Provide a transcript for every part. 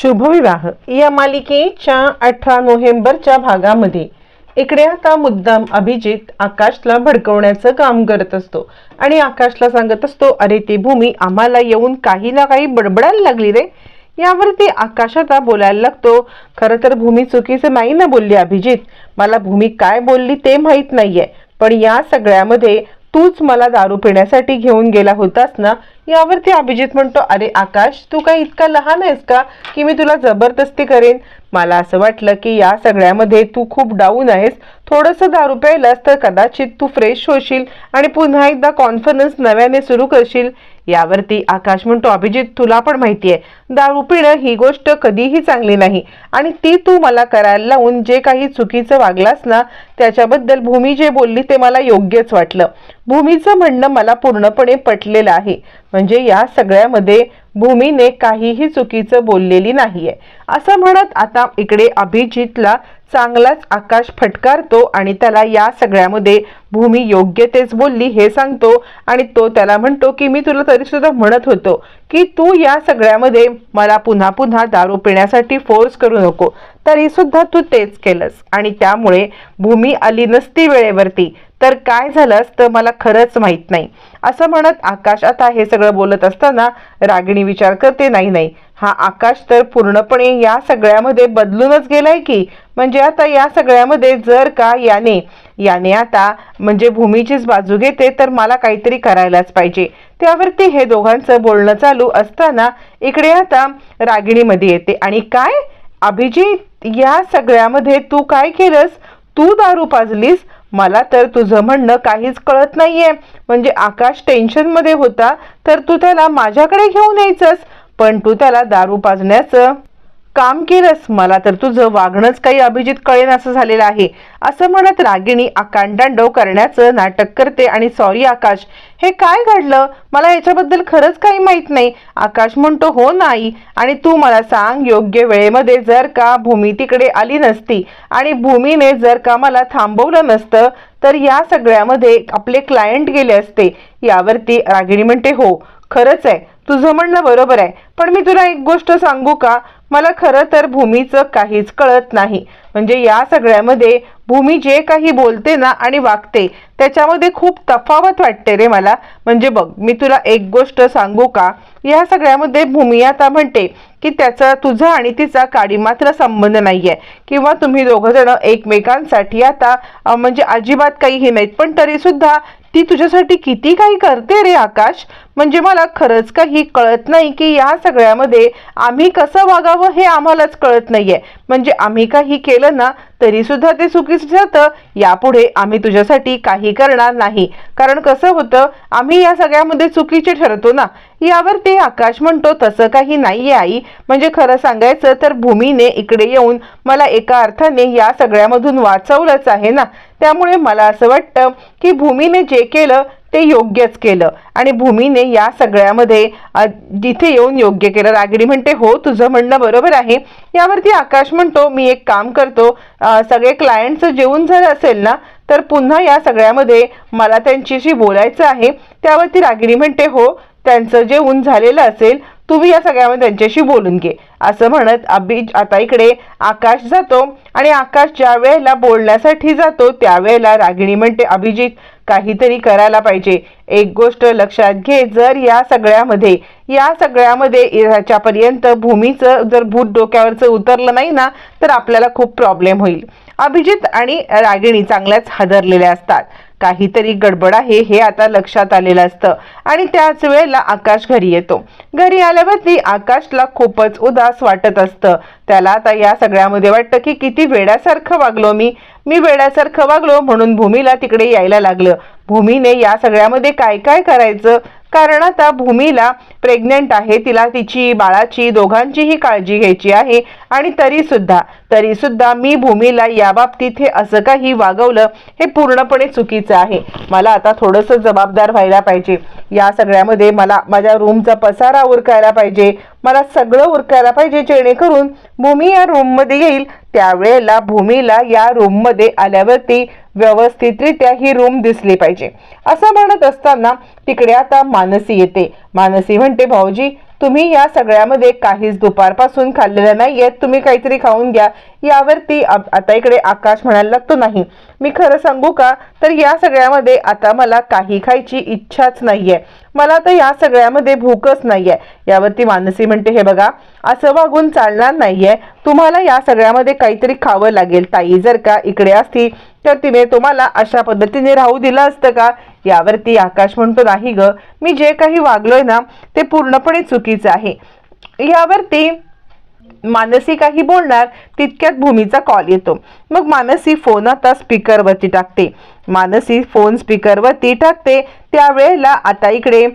शुभविवाह या मालिकेच्या अठरा नोव्हेंबरच्या भागामध्ये. इकडे आता मुद्दाम अभिजित आकाशला भडकवण्याचं काम करत असतो. आणि आकाशला सांगत असतो अरे ती भूमी आम्हाला येऊन काही ना काही बडबडायला लागली रे. यावरती आकाश आता बोलायला लागतो खरं तर भूमी चुकीचं नाही ना बोलली अभिजित? मला भूमी काय बोलली ते माहीत नाहीये. पण या सगळ्यामध्ये तूच मला दारू पिण्यासाठी घेऊन गेला होतास ना? यावरती अभिजित म्हणतो अरे आकाश तू काय इतका लहान आहेस का? की मी तुला जबरदस्ती करेन? मला असं वाटलं की या सगळ्यामध्ये तू खूप डाऊन आहेस. थोडंसं दारू प्यायलास तर कदाचित तू फ्रेश होशील आणि पुन्हा एकदा कॉन्फरन्स नव्याने सुरू करशील. यावरती आकाश म्हणतो अभिजित तुला पण माहिती आहे दारू पिणं ही गोष्ट कधीही चांगली नाही. आणि ती तू मला करायला लावून जे काही चुकीचं वागलास ना त्याच्याबद्दल भूमी जे बोलली ते मला योग्यच वाटलं. भूमीचं म्हणणं मला पूर्णपणे पटलेलं आहे. म्हणजे या सगळ्यामध्ये भूमीने काहीही चुकीचं बोललेली नाहीये. असं म्हणत आता इकडे अभिजितला चांगलाच आकाश फटकारतो आणि त्याला या सगळ्यामध्ये भूमी योग्य तेच बोलली हे सांगतो आणि तो त्याला म्हणतो की मी तुला तरी सुद्धा म्हणत होतो की तू या सगळ्यामध्ये मला पुन्हा पुन्हा दारू पिण्यासाठी फोर्स करू नको. तरी सुद्धा तू तेच केलंस आणि त्यामुळे भूमी आली नसती वेळेवरती. तर काय झालं असतं मला खरंच माहीत नाही. असं म्हणत आकाश आता हे सगळं बोलत असताना रागिणी विचार करते नाही नाही हा आकाश तर पूर्णपणे या सगळ्यामध्ये बदलूनच गेलाय की? म्हणजे आता या सगळ्यामध्ये जर का याने याने आता म्हणजे भूमीचीच बाजू घेते तर मला काहीतरी करायलाच पाहिजे. त्यावरती हे दोघांचं बोलणं चालू असताना इकडे आता रागिणीमध्ये येते. आणि काय? अभिजित या सगळ्यामध्ये तू काय केलंस? तू दारू पाजलीस? मला तर तुझं म्हणणं काहीच कळत नाहीये. म्हणजे आकाश टेन्शनमध्ये होता तर तू त्याला माझ्याकडे घेऊन यायचंस. पण तू त्याला दारू पाजण्याचं काम केलंस मला तर तुझं वागणंच काही अभिजित कळेन असं झालेलं आहे. असं म्हणत रागिणी आकांडांडव करण्याचं नाटक करते आणि सॉरी आकाश हे काय घडलं? मला याच्याबद्दल खरंच काही माहीत नाही. आकाश म्हणतो हो नाही. आणि तू मला सांग योग्य वेळेमध्ये जर का भूमी तिकडे आली नसती आणि भूमीने जर का मला थांबवलं नसतं तर या सगळ्यामध्ये आपले क्लायंट गेले असते. यावरती रागिणी म्हणते हो खरंच आहे. तुझं म्हणणं बरोबर आहे. पण मी तुला एक गोष्ट सांगू का? मला खरं तर भूमीचं काहीच कळत नाही. म्हणजे या सगळ्यामध्ये भूमी जे काही बोलते ना आणि वागते त्याच्यामध्ये खूप तफावत वाटते रे मला. म्हणजे बघ मी तुला एक गोष्ट सांगू का? या सगळ्यामध्ये भूमी आता म्हणते की त्याचा तुझा आणि तिचा काडी मात्र संबंध आहे किंवा तुम्ही दोघंजणं एकमेकांसाठी आता म्हणजे अजिबात काहीही नाहीत. पण तरीसुद्धा ती तुझ्यासाठी किती काही करते रे आकाश? म्हणजे मला खरंच काही कळत नाही की या सगळ्यामध्ये आम्ही कसं वागावं हे आम्हालाच कळत नाहीये. म्हणजे आम्ही काही केलं ना तरी सुद्धा ते चुकीचं जातं. यापुढे आम्ही तुझ्यासाठी काही करणार नाही. कारण कसं होतं आम्ही या सगळ्यामध्ये चुकीचे ठरतो ना. यावर ते आकाश म्हणतो तसं काही नाहीये आई. म्हणजे खरं सांगायचं तर भूमीने इकडे येऊन मला एका अर्थाने या सगळ्यामधून वाचवलंच आहे ना. त्यामुळे मला असं वाटतं की भूमीने जे केलं ते योग्यच केलं. आणि भूमीने या सगळ्यामध्ये जिथे येऊन योग्य केलं. रागिणी म्हणते हो तुझं म्हणणं बरोबर आहे. यावरती आकाश म्हणतो मी एक काम करतो. सगळे क्लायंटचं जेवून जर असेल ना तर पुन्हा या सगळ्यामध्ये मला त्यांच्याशी बोलायचं आहे. त्यावरती रागिणी म्हणते हो त्यांचं जेवून झालेलं असेल तुम्ही या सगळ्यामध्ये त्यांच्याशी बोलून घे. असं म्हणत अभि आता इकडे आकाश जातो आणि आकाश ज्या वेळेला बोलण्यासाठी जातो त्यावेळेला रागिणी म्हणते अभिजित काहीतरी करायला पाहिजे. एक गोष्ट लक्षात घे जर या सगळ्यामध्ये या सगळ्यामध्ये ह्याच्यापर्यंत भूमीचं जर भूत डोक्यावरचं उतरलं नाही ना तर आपल्याला खूप प्रॉब्लेम होईल. अभिजित आणि रागिणी चांगल्याच हादरलेल्या असतात. काहीतरी गडबड आहे हे आता लक्षात आलेलं असतं. आणि त्याच वेळेला आकाश घरी येतो. घरी आल्यावरती आकाशला खूपच उदास वाटत असतं. त्याला आता या सगळ्यामध्ये वाटतं की किती वेड्यासारखं वागलो मी. मी वेड्यासारखं वागलो म्हणून भूमीला तिकडे यायला लागलं. भूमीने या सगळ्यामध्ये काय काय करायचं? कारण आता भूमीला प्रेग्नेंट आहे तिला तिची बाळाची दोघांचीही काळजी घ्यायची आहे आणि तरी सुद्धा तरी सुद्धा मी भूमीला या बाबतीत हे असं काही वागवलं हे पूर्णपणे चुकीचं आहे. मला आता थोडंसं जबाबदार व्हायला पाहिजे. या सगळ्यामध्ये मला माझ्या रूमचा पसारा उरकायला पाहिजे. मला सगळं उरकायला पाहिजे जेणेकरून भूमी या रूममध्ये येईल. त्यावेळेला भूमीला या रूममध्ये आल्यावरती व्यवस्थितरित्या ही रूम दिसली पाहिजे. असं म्हणत असताना तिकडे आता मानसी येते. मानसी म्हणते भाऊजी तुम्ही या सगळ्यामध्ये काहीच दुपारपासून खाल्लेलं नाहीये. तुम्ही काहीतरी खाऊन घ्या. यावरती आता इकडे आकाश म्हणायला लागतो नाही. मी खरं सांगू का? तर या सगळ्यामध्ये आता मला काही खायची इच्छाच नाहीये. मला तर या सगळ्यामध्ये भूकच नाहीये. यावरती मानसी म्हणते हे बघा असं वागून चालणार नाहीये. तुम्हाला या सगळ्यामध्ये काहीतरी खावं लागेल. ताई जर का इकडे असती तर तिने तुम्हाला अशा पद्धतीने राहू दिलं असतं का? यावरती आकाश म्हणतो नाही ग. मी जे काही वागलोय ना ते पूर्णपणे चुकीचं आहे. यावरती मानसी काही बोलणार तितक्यात भूमीचा कॉल येतो. मग मानसी फोन आता स्पीकरवरती टाकते. मानसी फोन स्पीकरवरती टाकते. त्यावेळेला आता इकडे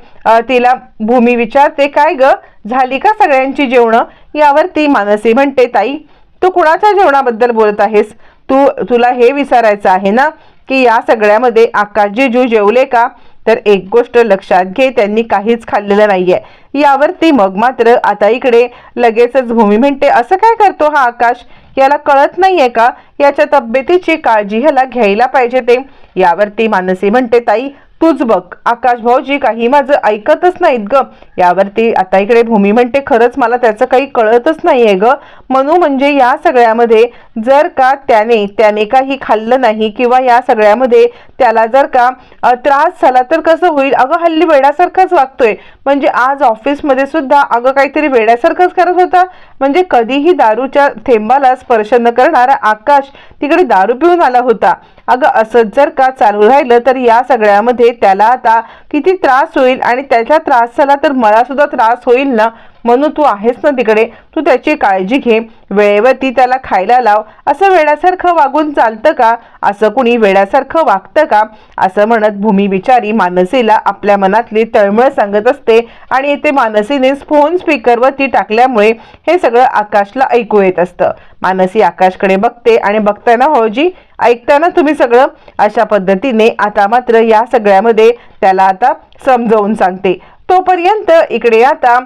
तिला भूमी विचारते काय ग झाली का सगळ्यांची जेवणं? यावरती मानसी म्हणते ताई तू कुणाच्या जेवणाबद्दल बोलत आहेस? तू तुला हे विचारायचं आहे ना की या सगळ्यामध्ये आकाश जिजू जेवले का? तर एक गोष्ट लक्षात घे त्यांनी काहीच खाल्लेलं नाहीये. यावरती मग मात्र आता इकडे लगेचच भूमी म्हणते असं काय करतो हा आकाश? याला कळत नाहीये का? याच्या तब्येतीची काळजी ह्याला घ्यायला पाहिजे ते. यावरती मानसी म्हणते ताई तूच बघ. आकाश भाऊजी काही माझं ऐकतच नाहीत ग. यावरती आता इकडे भूमी म्हणते खरंच मला त्याचं काही कळतच नाहीये ग. म्हणू म्हणजे या सगळ्यामध्ये जर का त्याने त्याने काही खाल्लं नाही किंवा या सगळ्यामध्ये त्याला जर का त्रास झाला तर कसं होईल? अगं हल्ली वेड्यासारखाच वागतोय. म्हणजे आज ऑफिसमध्ये सुद्धा अगं काहीतरी वेड्यासारखंच करत होता. म्हणजे कधीही दारूच्या थेंबाला स्पर्श न करणारा आकाश तिकडे दारू पिऊन आला होता. अगं असंच जर का चालू राहिलं तर या सगळ्यामध्ये त्याला आता किती त्रास होईल आणि त्याचा त्रास झाला तर मला सुद्धा त्रास होईल ना? म्हणून तू आहेस ना तिकडे. तू त्याची काळजी घे. वेळेवरती त्याला खायला लाव. असं वेड्यासारखं वागून चालतं का? असं कुणी वेड्यासारखं वागतं का? असं म्हणत भूमी बिचारी मानसीला आपल्या मनातली तळमळ सांगत असते आणि ते मानसीने फोन स्पीकरवरती टाकल्यामुळे हे सगळं आकाशला ऐकू येत असतं. मानसी आकाशकडे बघते आणि बघताना हो भाऊजी ऐकताना तुम्ही सगळं अशा पद्धतीने आता मात्र या सगळ्यामध्ये त्याला आता समजावून सांगते. तोपर्यंत इकडे आता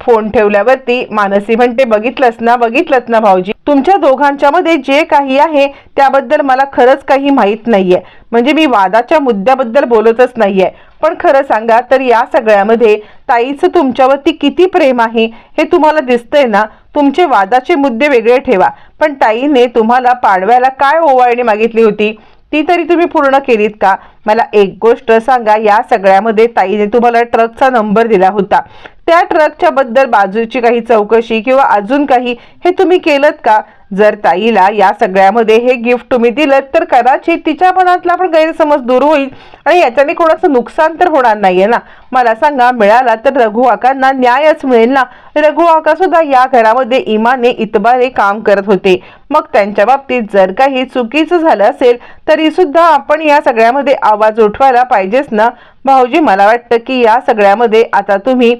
फोन ठेवल्यावरती मानसी म्हणते बघितलंस ना बघितलंच ना भाऊजी? तुमच्या दोघांच्या मध्ये जे काही आहे त्याबद्दल मला खरंच काही माहीत नाहीये. म्हणजे मी वादाच्या मुद्द्याबद्दल बोलतच नाहीये. पण खरं सांगा तर या सगळ्यामध्ये ताईचं तुमच्यावरती किती प्रेम आहे हे तुम्हाला दिसतंय ना? तुमचे वादाचे मुद्दे वेगळे ठेवा. पण ताईने तुम्हाला पाडव्याला काय ओवाळणी मागितली होती? ती तरी तुम्ही पूर्ण केलीत का? मला एक गोष्ट सांगा या सगळ्यामध्ये ताईने तुम्हाला ट्रकचा नंबर दिला होता. त्या ट्रकच्या बद्दल बाजूची काही चौकशी किंवा अजून काही हे तुम्ही केलं का? जर ताईला या सगळ्यामध्ये हे गिफ्ट तुम्ही दिलं तर कदाचित तिच्या मनातला पण गैरसमज दूर होईल आणि याच्याने कोणाचं नुकसान तर होणार नाहीये ना. मला सांगा मिळाला तर रघु आकांना न्यायच मिळेल ना? रघु आका सुद्धा या घरामध्ये इमाने इतबारे काम करत होते. मग त्यांच्या बाबतीत जर काही चुकीचं झालं असेल तरी सुद्धा आपण या सगळ्यामध्ये आवाज उठवायला पाहिजेच ना? भाऊजी मला वाटतं की या सगळ्यामध्ये आता तुम्ही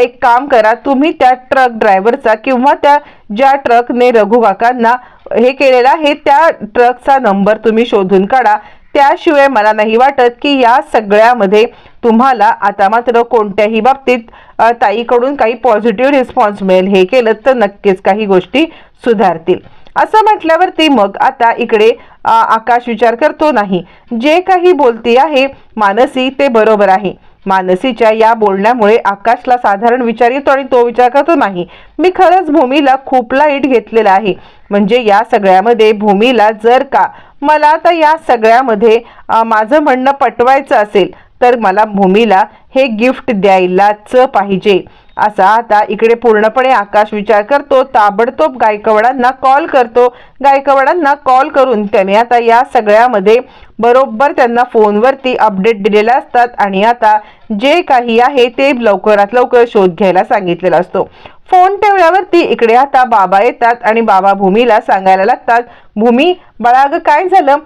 एक काम करा. तुम्ही त्या ट्रक ड्रायव्हरचा किंवा त्या ज्या ट्रकने रघुकाकांना हे केलेलं आहे त्या ट्रकचा नंबर तुम्ही शोधून काढा. त्याशिवाय मला नाही वाटत की या सगळ्यामध्ये तुम्हाला आता मात्र कोणत्याही बाबतीत ताईकडून काही पॉझिटिव्ह रिस्पॉन्स मिळेल. हे केलं तर नक्कीच काही गोष्टी सुधारतील. असं म्हटल्यावरती मग आता इकडे आकाश विचार करतो नाही. जे काही बोलती आहे मानसी ते बरोबर आहे. मानसीच्या या बोलण्यामुळे आकाशला साधारण विचार येतो आणि तो विचार करतो नाही. मी खरंच भूमीला खूप लाइट घेतलेला आहे. म्हणजे या सगळ्यामध्ये भूमीला जर का मला आता या सगळ्यामध्ये माझं म्हणणं पटवायचं असेल तर मला भूमीला हे गिफ्ट द्यायलाच पाहिजे. असा आता इकडे पूर्णपणे आकाश विचार करतो ताबडतोब गायकवाडांना कॉल करतो. गायकवाडांना कॉल करून त्याने आता या सगळ्यामध्ये बरोबर त्यांना फोनवरती अपडेट दिलेले असतात आणि आता जे काही आहे ते लवकरात लवकर शोध घ्यायला सांगितलेला असतो. फोन ठेवल्यावरती इकडे आता बाबा येतात आणि बाबा भूमीला सांगायला लागतात भूमी बाळा अगं काय झालं?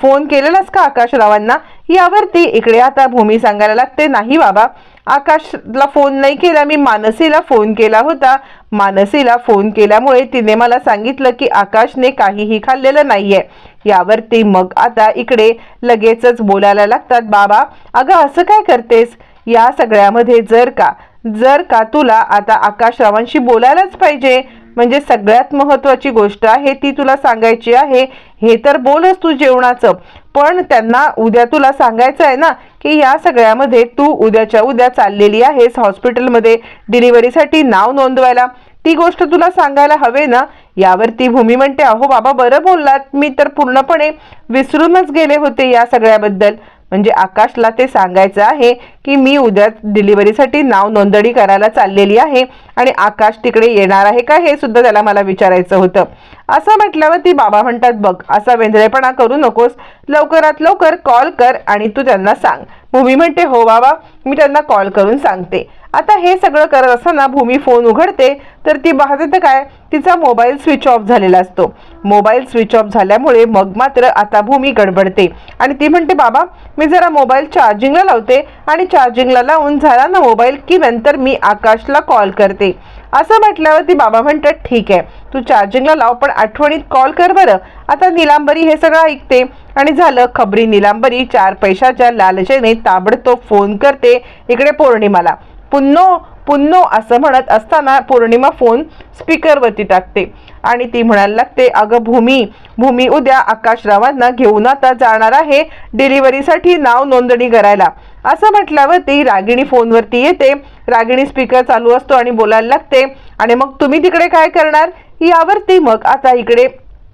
फोन केलेलास का आकाशरावांना? यावरती इकडे आता भूमी सांगायला लागते नाही बाबा आकाशला फोन नाही केला मी मानसीला फोन केला होता. मानसीला फोन केल्यामुळे तिने मला सांगितलं की आकाशने काहीही खाल्लेलं नाहीये. यावरती मग आता इकडे लगेचच बोलायला लागतात बाबा अगं असं काय करतेस? या सगळ्यामध्ये जर का जर का तुला आता आकाशरावांशी बोलायलाच पाहिजे म्हणजे सगळ्यात महत्वाची गोष्ट आहे ती तुला सांगायची आहे हे तर बोलच तू जेवणाचं. पण त्यांना उद्या तुला सांगायचं आहे ना की या सगळ्यामध्ये तू उद्याच्या उद्या चाललेली आहेस हॉस्पिटलमध्ये डिलिव्हरीसाठी नाव नोंदवायला. ती गोष्ट तुला सांगायला हवे ना यावरती भूमी म्हणते अहो बाबा बरं बोललात. मी तर पूर्णपणे विसरूनच गेले होते या सगळ्याबद्दल. म्हणजे आकाशला ते सांगायचं आहे की मी उद्या डिलिव्हरीसाठी नाव नोंदणी करायला चाललेली आहे आणि आकाश तिकडे येणार आहे का हे सुद्धा त्याला मला विचारायचं होतं. असं म्हटल्यावर ती बाबा म्हणतात बघ असा वेंधळेपणा करू नकोस. लवकरात लवकर कॉल कर आणि तू त्यांना सांग. भूमी म्हणते हो बाबा मी त्यांना कॉल करून सांगते. आता हे सगळं करत असताना भूमी फोन उघडते तर ती पाहते तर काय तिचा मोबाईल स्विच ऑफ झालेला असतो. मोबाईल स्विच ऑफ झाल्यामुळे मग मात्र आता भूमी गडबडते आणि ती म्हणते बाबा मी जरा मोबाईल चार्जिंगला लावते आणि चार्जिंगला लावून झाला ना मोबाईल की नंतर मी आकाशला कॉल करते. असं म्हटल्यावर ती बाबा म्हणतात ठीक आहे तू चार्जिंगला लाव पण आठवणीत कॉल कर बरं. आता निलांबरी हे सगळं ऐकते. आणि झालं खबरी निलांबरी चार पैशाच्या लालचेने ताबडतोब फोन करते इकडे पौर्णिमाला. पुन्नो पुन्नो असं म्हणत असताना पौर्णिमा फोन स्पीकरवरती टाकते. आणि ती म्हणायला लागते अगं भूमी भूमी उद्या आकाशरावांना घेऊन आता जाणार आहे डिलिव्हरीसाठी नाव नोंदणी करायला. असं म्हटल्यावर ती रागिणी फोनवरती येते. रागिणी स्पीकर चालू असतो आणि बोलायला लागते. आणि मग तुम्ही तिकडे काय करणार? यावरती मग आता इकडे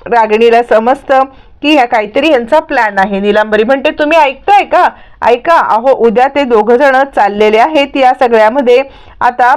रागिणीला समजतं की ह्या काहीतरी यांचा प्लॅन आहे. निलांबरी म्हणते तुम्ही ऐकताय का? ऐका अहो उद्या ते दोघं जण चाललेले आहेत या सगळ्यामध्ये. आता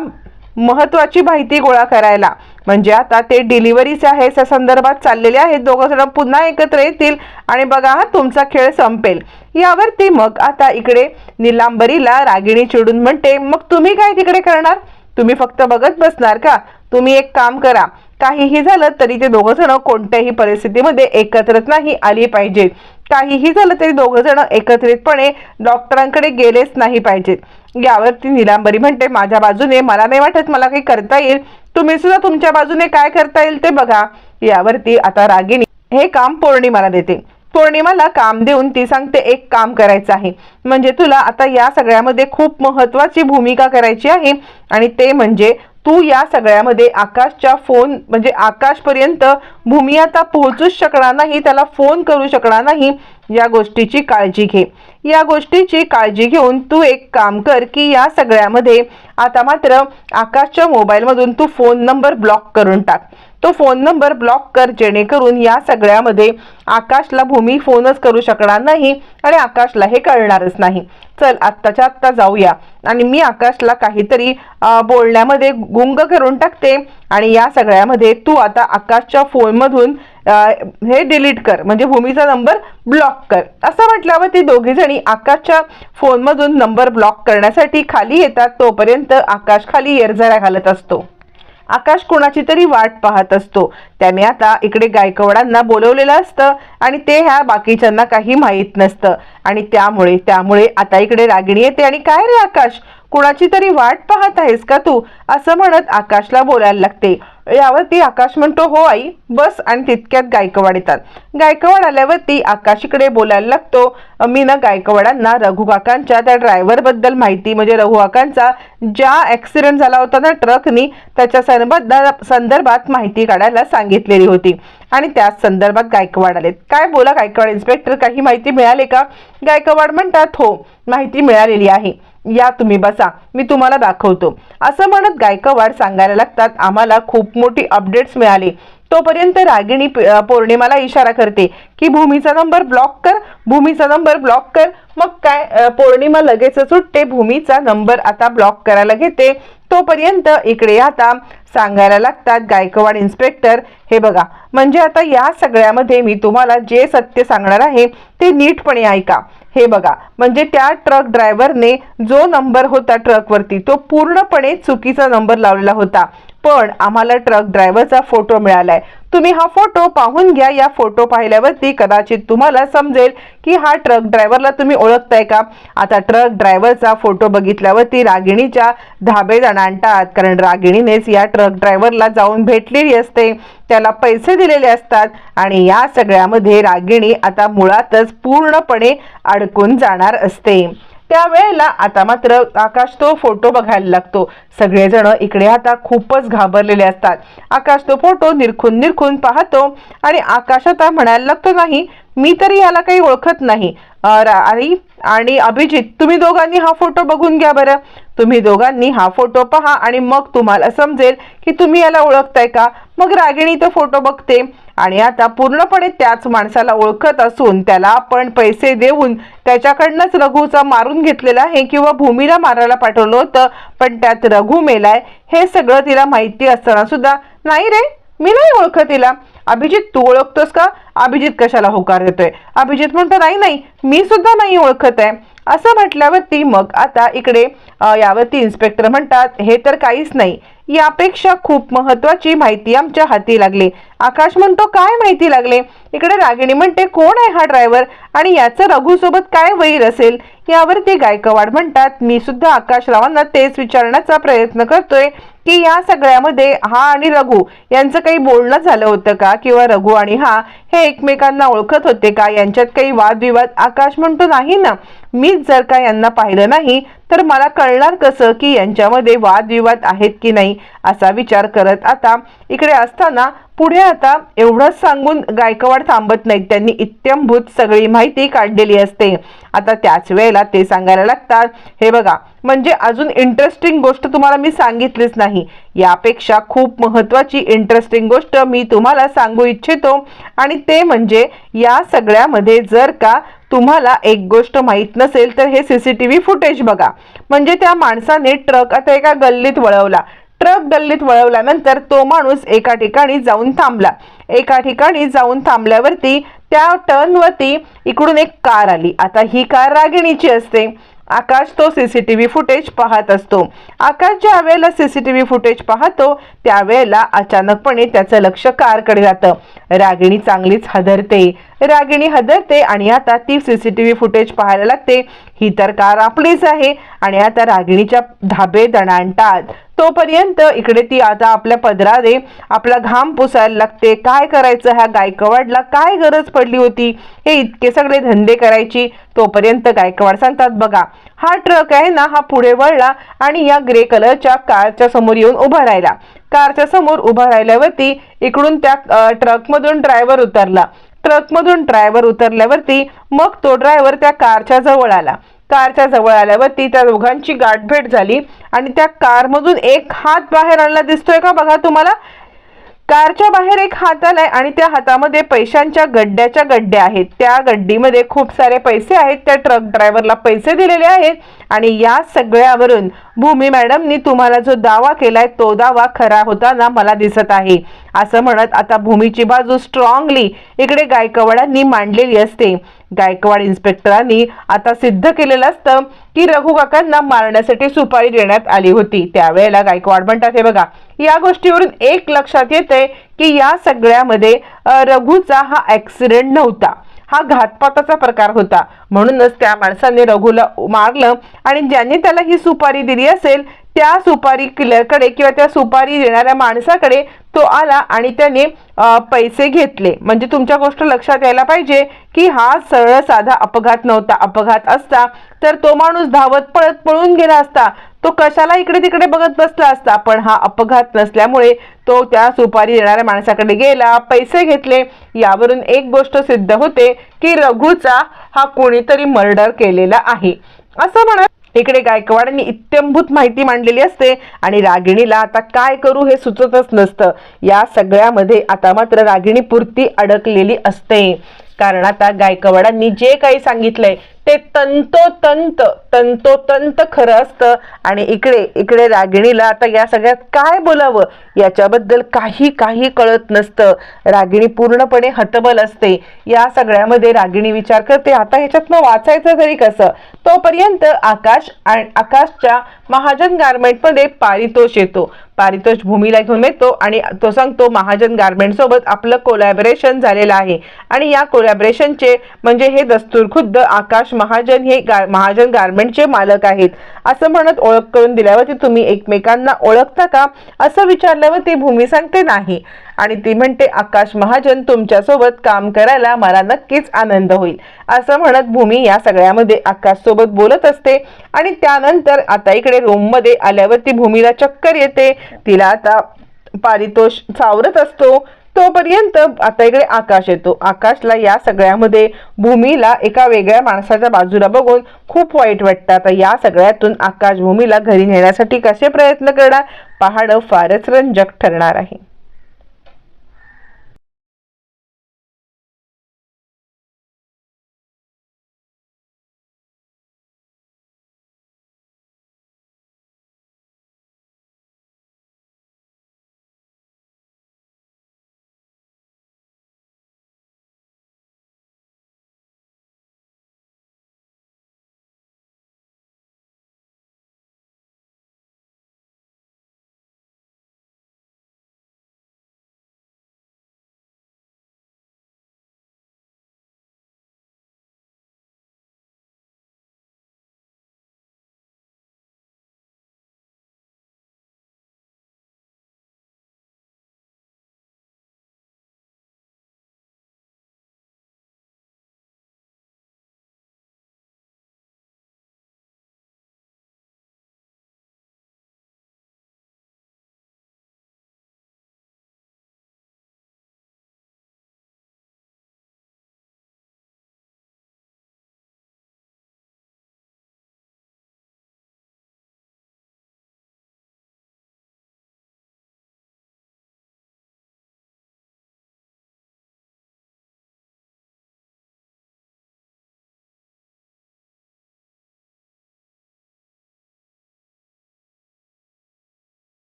महत्वाची माहिती गोळा करायला. म्हणजे आता ते डिलिव्हरीचे आहे त्या संदर्भात चाललेले आहेत. दोघं जण पुन्हा एकत्र येतील आणि बघा हा तुमचा खेळ संपेल. यावरती मग आता इकडे निलांबरीला रागिणी चिडून म्हणते मग तुम्ही काय तिकडे करणार? तुम्ही फक्त बघत बसणार का? तुम्ही एक काम करा. काहीही झालं तरी ते दोघं जण कोणत्याही परिस्थितीमध्ये एकत्रच नाही आली पाहिजेत. काहीही झालं तरी दोघं जण एकत्रितपणे डॉक्टरांकडे गेलेच नाही पाहिजेत. यावरती निलांबरी म्हणते माझ्या बाजूने मला नाही वाटत मला काही करता येईल. तुम्ही सुद्धा तुमच्या बाजूने काय करता येईल ते बघा. यावरती आता रागिणी हे काम पौर्णिमाला देते. पौर्णिमाला काम देऊन ती सांगते एक काम करायचं आहे. म्हणजे तुला आता या सगळ्यामध्ये खूप महत्वाची भूमिका करायची आहे. आणि ते म्हणजे तू या सगळ्यामध्ये आकाशच्या फोन म्हणजे आकाशपर्यंत भूमी आता पोहोचूच शकणार नाही त्याला फोन करू शकणार नाही. या गोष्टीची काळजी घे. या गोष्टीची काळजी घेऊन तू एक काम कर की या सगळ्यामध्ये आता मात्र आकाशच्या मोबाईलमधून तू फोन नंबर ब्लॉक करून टाक. तो फोन नंबर ब्लॉक कर जेणेकरून या सगळ्यामध्ये आकाशला भूमी फोनच करू शकणार नाही आणि आकाशला हे कळणारच नाही. चल आत्ताच्या आत्ता जाऊया. आणि मी आकाशला काहीतरी बोलण्यामध्ये गुंग करून टाकते. आणि या सगळ्यामध्ये तू आता आकाशच्या फोनमधून हे डिलीट कर. म्हणजे भूमीचा नंबर ब्लॉक कर. असं म्हटल्यावर ती दोघी जणी आकाशच्या फोनमधून नंबर ब्लॉक करण्यासाठी खाली येतात. तोपर्यंत आकाश खाली येरझाऱ्या घालत असतो. आकाश कोणाची तरी वाट पाहत असतो. त्याने आता इकडे गायकवाडांना बोलवलेलं असतं आणि ते ह्या बाकीच्यांना काही माहीत नसतं. आणि त्यामुळे त्यामुळे आता इकडे रागिणी येते. आणि काय रे आकाश? कुणाची तरी वाट पाहत आहेस का तू? असं म्हणत आकाशला बोलायला लागते. यावरती आकाश म्हणतो हो आई बस. आणि तितक्यात गायकवाड येतात. गायकवाड आल्यावरती आकाश इकडे बोलायला लागतो. मी ना गायकवाडांना रघुकाकांच्या त्या ड्रायव्हरबद्दल माहिती म्हणजे रघुकाकांचा ज्या ॲक्सिडेंट झाला होता ना ट्रकनी त्याच्या संबंध संदर्भात माहिती काढायला सांगितलेली होती. आणि त्याच संदर्भात गायकवाड आलेत. काय बोला गायकवाड इन्स्पेक्टर काही माहिती मिळाली का? गायकवाड म्हणतात हो माहिती मिळालेली आहे. या तुम्ही बसा मी तुम्हाला दाखवतो. असं म्हणत गायकवाड सांगायला लागतात आम्हाला खूप मोठी अपडेट्स मिळाली. तोपर्यंत रागिणी पौर्णिमाला इशारा करते की भूमीचा नंबर ब्लॉक कर भूमीचा नंबर ब्लॉक कर. मग काय पौर्णिमा लगेचच उठते भूमीचा नंबर आता ब्लॉक करायला घेते. तोपर्यंत इकडे आता सांगायला लागतात गायकवाड इन्स्पेक्टर हे बघा म्हणजे आता या सगळ्यामध्ये मी तुम्हाला जे सत्य सांगणार आहे ते नीटपणे ऐका. हे बघा म्हणजे त्या ट्रक ड्रायव्हरने जो नंबर होता ट्रकवरती तो पूर्णपणे चुकीचा नंबर लावलेला होता. पण आम्हाला ट्रक ड्रायव्हरचा फोटो मिळालाय. तुम्ही हा फोटो पाहून घ्या. या फोटो पाहिल्यावरती कदाचित तुम्हाला समजेल की हा ट्रक ड्रायव्हरला तुम्ही ओळखताय का? आता ट्रक ड्रायव्हरचा फोटो बघितल्यावरती रागिणीच्या धाबे आणतात कारण रागिणीनेच या ट्रक ड्रायव्हरला जाऊन भेटलेली असते. त्याला पैसे दिलेले असतात आणि या सगळ्यामध्ये रागिणी आता मुळातच पूर्णपणे अडकून जाणार असते. त्यावेळेला आता मात्र आकाश तो फोटो बघायला लागतो. सगळेजण इकडे आता खूपच घाबरलेले असतात. आकाश तो फोटो निरखून निरखून पाहतो आणि आकाश आता म्हणायला लागतो नाही मी तरी याला काही ओळखत नाही. आणि अभिजित तुम्ही दोघांनी हा फोटो बघून घ्या बरं. तुम्ही दोघांनी हा फोटो पहा आणि मग तुम्हाला समजेल की तुम्ही याला ओळखताय का. मग रागिणी तो फोटो बघते आणि आता पूर्णपणे त्याच माणसाला ओळखत असून त्याला आपण पैसे देऊन त्याच्याकडनंच रघुचा मारून घेतलेला आहे किंवा भूमीला मारायला पाठवलं होतं पण त्यात रघु मेलाय हे सगळं तिला माहिती असताना सुद्धा नाही रे मी नाही ओळखत तिला. अभिजित तू ओळखतोस का? अभिजित कशाला होकार देतोय? अभिजित म्हणतो नाही नाही मी सुद्धा नाही ओळखत आहे. असं म्हटल्यावरती मग आता इकडे यावरती इन्स्पेक्टर म्हणतात हे तर काहीच नाही. यापेक्षा खूप महत्वाची माहिती आमच्या हाती लागली. आकाश म्हणतो काय माहिती लागले? इकडे रागिणी म्हणते कोण आहे हा ड्रायव्हर आणि याचं रघुसोबत काय वैर असेल? यावरती गायकवाड म्हणतात मी सुद्धा आकाशरावांना तेच विचारण्याचा प्रयत्न करतोय. की या सगळ्यामध्ये हा आणि रघु यांचं काही बोलणं झालं होतं का? किंवा रघु आणि हा हे एकमेकांना ओळखत होते का? यांच्यात काही वादविवाद आकाश म्हणतो नाही ना? मीच जर का यांना पाहिलं नाही तर मला कळणार कसं की यांच्यामध्ये वादविवाद आहेत की नाही असा विचार करत आता इकडे असताना पुढे आता एवढंच सांगून गायकवाड थांबत नाहीत. त्यांनी इत्यंभूत सगळी माहिती काढलेली असते. आता त्याच वेळेला ते सांगायला लागतात हे बघा म्हणजे अजून इंटरेस्टिंग गोष्ट तुम्हाला मी सांगितलीच नाही. यापेक्षा खूप महत्वाची इंटरेस्टिंग गोष्ट मी तुम्हाला सांगू इच्छितो. आणि ते म्हणजे या सगळ्यामध्ये जर का तुम्हाला एक गोष्ट माहीत नसेल तर हे सीसीटीव्ही फुटेज बघा. म्हणजे त्या माणसाने ट्रक आता एका गल्लीत वळवला. ट्रक गल्लीत वळवल्यानंतर तो माणूस एका ठिकाणी जाऊन थांबला. एका ठिकाणी जाऊन थांबल्यावरती त्या टर्नवरती इकडून एक कार आली. आता ही कार रागिणीची असते. आकाश तो C C T V footage पाहत असतो. आकाश ज्या वेळेला व्ही फुटेज पाहतो त्यावेळेला अचानकपणे त्याचं लक्ष कारकडे जातं. रागिणी चांगलीच हदरते. रागिणी हदरते आणि आता ती C C T V footage पाहायला लागते. ही तर कार आपलीच आहे आणि आता रागिणीच्या धाबे दणाणतात. तोपर्यंत इकडे ती आता आपल्या पदराने आपला घाम पुसायला लागते. काय करायचं ह्या गायकवाडला? काय गरज पडली होती? हे इतके सगळे धंदे करायची तोपर्यंत गायकवाड सांगतात बघा हा ट्रक आहे ना हा पुढे वळला आणि या ग्रे कलरच्या कारच्या समोर येऊन उभा राहिला. कारच्या समोर उभा राहिल्यावरती इकडून त्या ट्रकमधून ड्रायव्हर उतरला. ट्रकमधून ड्रायव्हर उतरल्यावरती मग तो ड्रायव्हर त्या कारच्या जवळ आला. कारच्या जवळ आल्यावरती त्या दोघांची गाठभेट झाली. आणि त्या कारमधून एक हात बाहेर आणला. दिसतोय का बघा तुम्हाला? कारच्या बाहेर एक हात आलाय आणि त्या हातामध्ये पैशांच्या गड्ड्याच्या गड्ड्या आहेत. त्या गड्डीमध्ये खूप सारे पैसे आहेत. त्या ट्रक ड्रायव्हरला पैसे दिलेले आहेत. आणि या सगळ्यावरून भूमी मॅडमनी तुम्हाला जो दावा केलाय तो दावा खरा होताना मला दिसत आहे. असं म्हणत आता भूमीची बाजू स्ट्रॉंगली इकडे गायकवाडांनी मांडलेली असते. गायकवाड इन्स्पेक्टरांनी आता सिद्ध केलेलं असतं की रघुकाकांना मारण्यासाठी सुपारी देण्यात आली होती. त्यावेळेला गायकवाड म्हणतात हे बघा या गोष्टीवरून एक लक्षात येते की या सगळ्यामध्ये रघुचा हा ऍक्सिडेंट नव्हता. हा घातपाताचा प्रकार होता. म्हणूनच त्या माणसाने रघुला मारलं आणि ज्यांनी त्याला ही सुपारी दिली असेल त्या सुपारी किलरकडे किंवा त्या सुपारी देणाऱ्या माणसाकडे तो आला आणि त्याने पैसे घेतले. म्हणजे तुमच्या गोष्ट लक्षात यायला पाहिजे की हा सरळ साधा अपघात नव्हता. अपघात असता तर तो माणूस धावत पळत पळून गेला असता. तो कशाला इकडे तिकडे बघत बसला असता? पण हा अपघात नसल्यामुळे तो त्या सुपारी देणाऱ्या माणसाकडे गेला पैसे घेतले. यावरून एक गोष्ट सिद्ध होते की रघुचा हा कोणीतरी मर्डर केलेला आहे. असं म्हणत इकडे गायकवाडांनी इत्यंभूत माहिती मांडलेली असते आणि रागिणीला आता काय करू हे सुचतच नसतं. या सगळ्यामध्ये आता मात्र रागिणी पुरती अडकलेली असते. कारण आता गायकवाडांनी जे काही सांगितलंय ते तंतोतंत तंतोतंत खरं असतं. आणि इकडे इकडे रागिणीला आता या सगळ्यात काय बोलावं? याच्याबद्दल काही काही कळत नसतं. रागिणी पूर्णपणे हतबल असते. या सगळ्यामध्ये रागिणी विचार करते आता ह्याच्यातनं वाचायचं तरी कसं? तोपर्यंत आकाश आणि आकाशच्या महाजन गारमेंटमध्ये पारितोष येतो. पारितोष भूमीला घेऊन येतो आणि तो सांगतो महाजन गारमेंट सोबत आपलं कोलॅबरेशन झालेलं आहे. आणि या कोलॅबरेशनचे म्हणजे हे दस्तूर खुद्द आकाश महाजन हे गा महाजन गारमेंट अपार्टमेंटचे मालक आहेत. असं म्हणत ओळख करून दिल्यावरती तुम्ही एकमेकांना ओळखता का? असं विचारल्यावर ती भूमी सांगते नाही. आणि ती म्हणते आकाश महाजन तुमच्यासोबत काम करायला मला नक्कीच आनंद होईल. असं म्हणत भूमी या सगळ्यामध्ये आकाश सोबत बोलत असते. आणि त्यानंतर आता इकडे रूममध्ये आल्यावर आल्यावरती भूमीला चक्कर येते. तिला आता पारितोष सावरत असतो. तोपर्यंत आता इकडे आकाश येतो. आकाशला या सगळ्यामध्ये भूमीला एका वेगळ्या माणसाच्या बाजूला बघून खूप वाईट वाटतं. आता या सगळ्यातून आकाश भूमीला घरी नेण्यासाठी कसे प्रयत्न करणार? पाहणं फारच रंजक ठरणार आहे.